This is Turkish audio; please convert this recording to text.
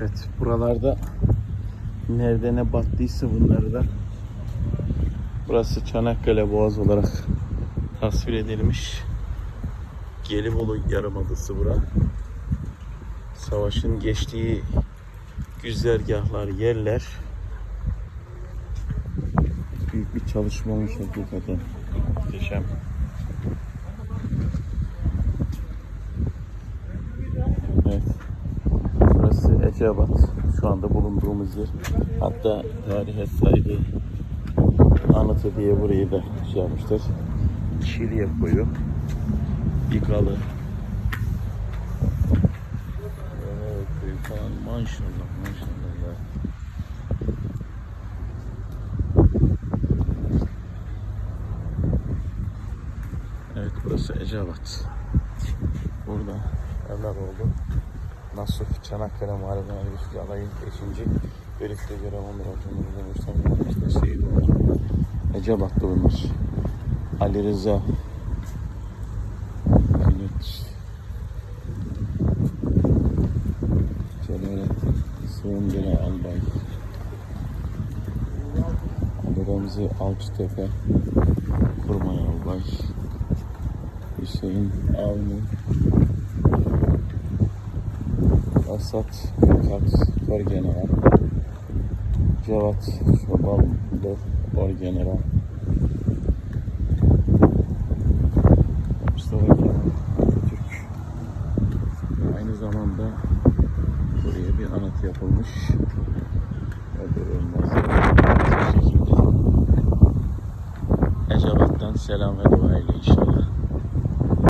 Evet buralarda nerede ne battıysa bunları da burası Çanakkale Boğaz olarak tasvir edilmiş. Gelibolu Yarımadası bura. Savaşın geçtiği güzergahlar, yerler. Büyük bir çalışma olmuş hakikaten. Muhteşem. Evet. Eceabat. Şu anda bulunduğumuz yer. Hatta tarih eseri anıtı diye burayı da şey yapmışlar. Şiliye koyu. Bigalı. Evet, köy falan maşallah maşallah ya. Evet burası Eceabat. Burada evler oldu. Nasuh Çanakkale Muharebine Birleşik Alayı 5. Bölükte görev 11 Ocağı'nda Mustafa işte şehit oldu. Eceabat'ta bunlar. Ali Rıza. Evet. Celalettin. Sığındırı Albay. Ali Remzi Alçıtepe. Kurmay Albay. Hüseyin Avni. Asat Gökat Orgeneral. Cevat Çobanlı Orgeneral. Mustafa Kemal Atatürk. Aynı zamanda buraya bir anıt yapılmış. Ecevat'tan selam ve dua ile inşallah.